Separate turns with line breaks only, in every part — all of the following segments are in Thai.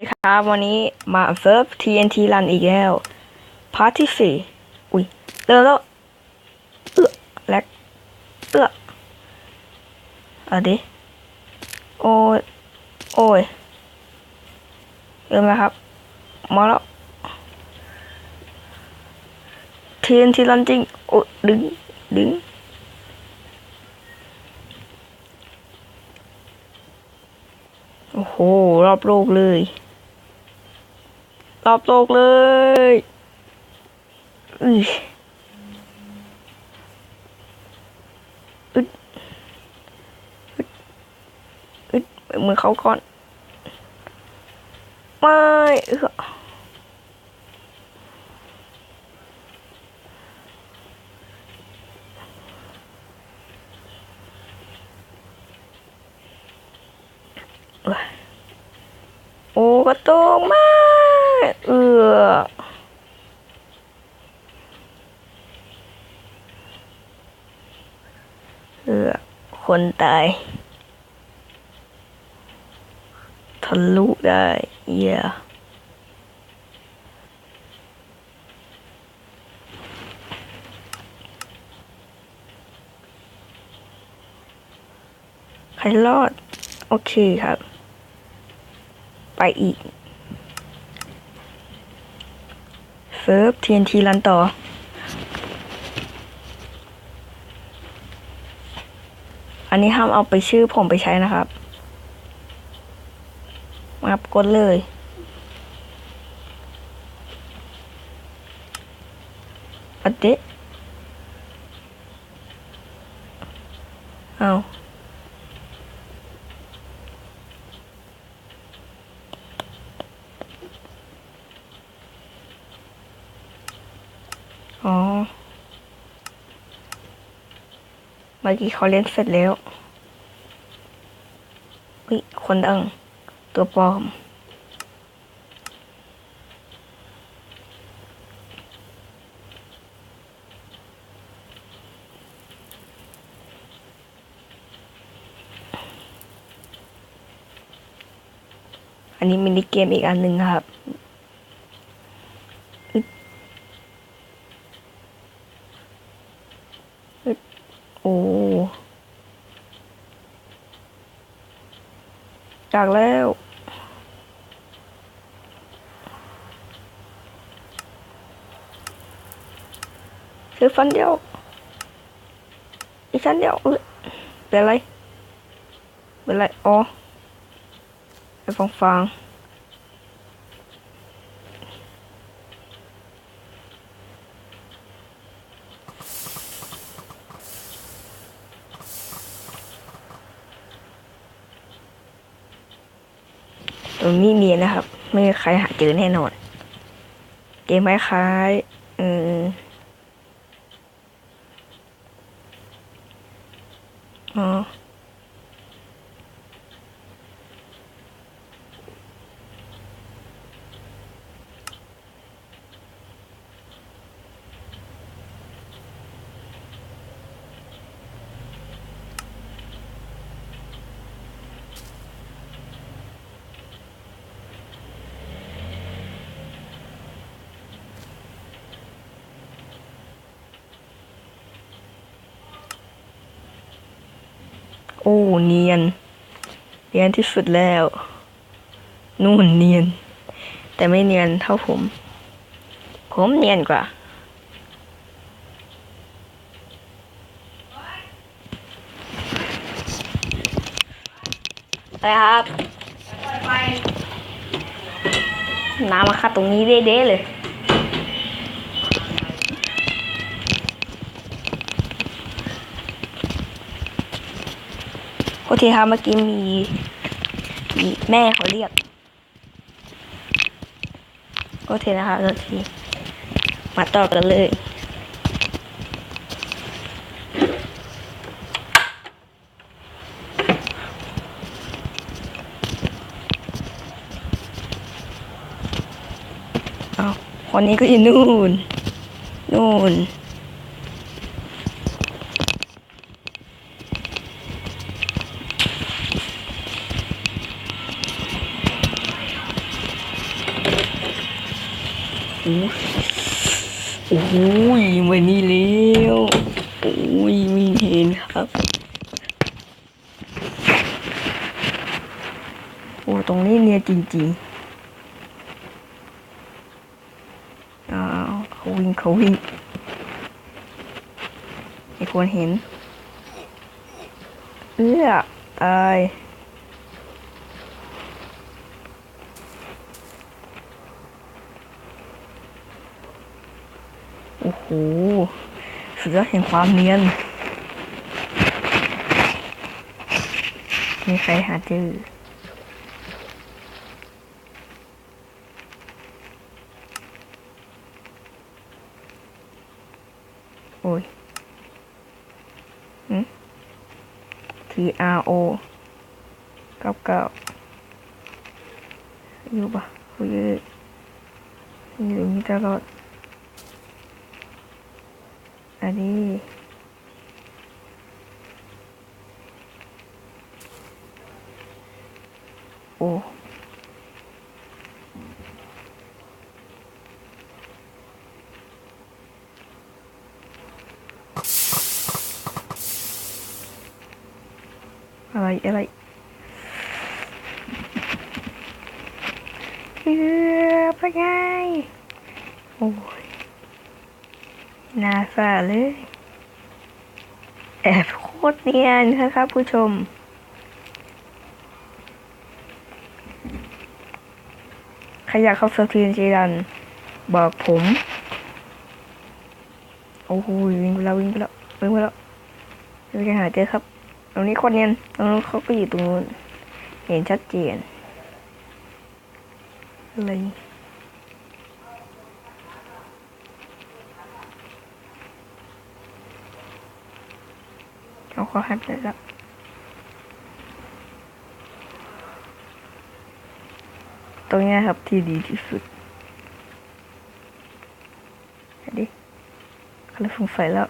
สวัสดีครับวันนี้มาเซิร์ฟ TNT รันอีกแล้วพาร์ทที่สี่อุ้ยเริ่มแล้วเอื้อแลกเอื้ออะดิโอ้ยโอ้ยเริ่มแล้วครับ มาแล้ว TNT รันจริงโอ้ดึงดึงโอ้โห รอบโลกเลย รอบโลกเลยอุ้ยอึดอึดอึดมือเขาก่อน ไม่เออโอ้กระตุกมาก เออเออคนตายทะลุได้เยี่ยใครรอด โอเคครับ ไปอีกเฟิร์ฟ TNT รันต่อ อันนี้ห้ามเอาไปชื่อผมไปใช้นะครับ มาบกดเลย อัดเดะเอาอ๋อ เมื่อกี้เขาเล่นเสร็จแล้ววิคนดัง ตัวปลอม อันนี้มินิเกมอีกอันหนึ่งครับโอ้จากแล้ว คือฟันเดียว อีกชั้นเดียวเอ้ยเป็นไร เป็นไร อ๋อไอ้ฟางฟาง รงนี้เนียนนะครับ ไม่มีใครหาเจอแน่นอน เกมคล้ายๆอืมอ๋อ อ้เนียน เนียนที่สุดแล้ว นู่นเนียน แต่ไม่เนียนเท่าผม ผมเนียนกว่า ไปครับ น้ำมาคัดตรงนี้เด้ๆเลย โอเคครับเมื่อกี้มีมีแม่เขาเรียก โอเคนะครับแล้วทีมาต่อกันเลยเอาคนนี้ก็อยู่นู่น นู่น โอ้โหยิงไปนี่เร็วโอ้ยม่เห็นครับ โอ้ตรงนี้เนี่ยจริงๆอ้าวเขาวิ่งเขาวิ่งไอ้คนเห็นเอื้ออาย อ้โหสุดยอดแห่งความเนียน มีใครหาเจอโอ้ยหืม T R O เก้าเก้าอยู่ปะคุยอยู่อย่างนี้ตลอด อันนี้โอ้อะไรอะไรเกือบไปไง โอ้ นาสาเลย แอบโคตรเนียนนะครับผู้ชมใครอยากเข้าเซิร์ฟทีนจีดัน บอกผม โอ้โหวิ่งไปแล้ววิ่งไปแล้ววิ่งไปแล้ววิ่งไปหาเจอครับ ตรงนี้คนเนียนตรงนู้นเขาก็อยู่ตรงนู้น เห็นชัดเจนอะไเขาขอให้ไปแล้วตรงนี้ครับที่ดีที่สุดดิเขาเลยฟงไฟแล้ว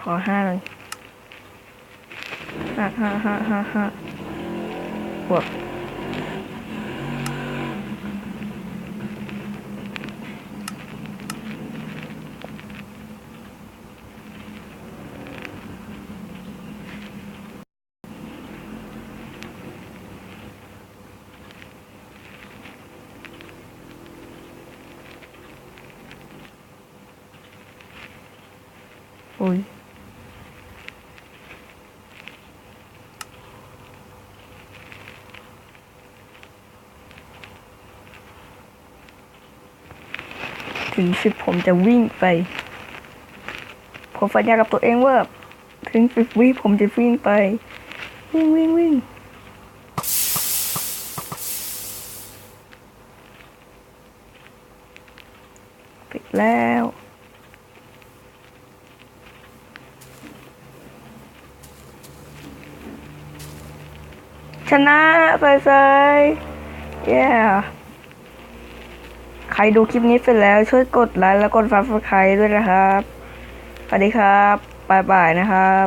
ขอห้าเลยห้าห้าห้าห้าห้าบวก อุ้ยถึงสิบผมจะวิ่งไป ผมสัญญากับตัวเองว่า ถึงสิบวิผมจะวิ่งไป วิ่งวิ่งวิ่งปิดแล้ว ชนะใส่ใส่เย้ ใครดูคลิปนี้เสร็จแล้วช่วยกดไลค์แล้วกดฟับสไครด้วยนะครับ สวัสดีครับบายบายนะครับ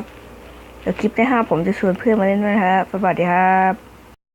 เดี๋ยวคลิปที่ห้าผมจะชวนเพื่อนมาเล่นด้วยนะครับ สวัสดีครับ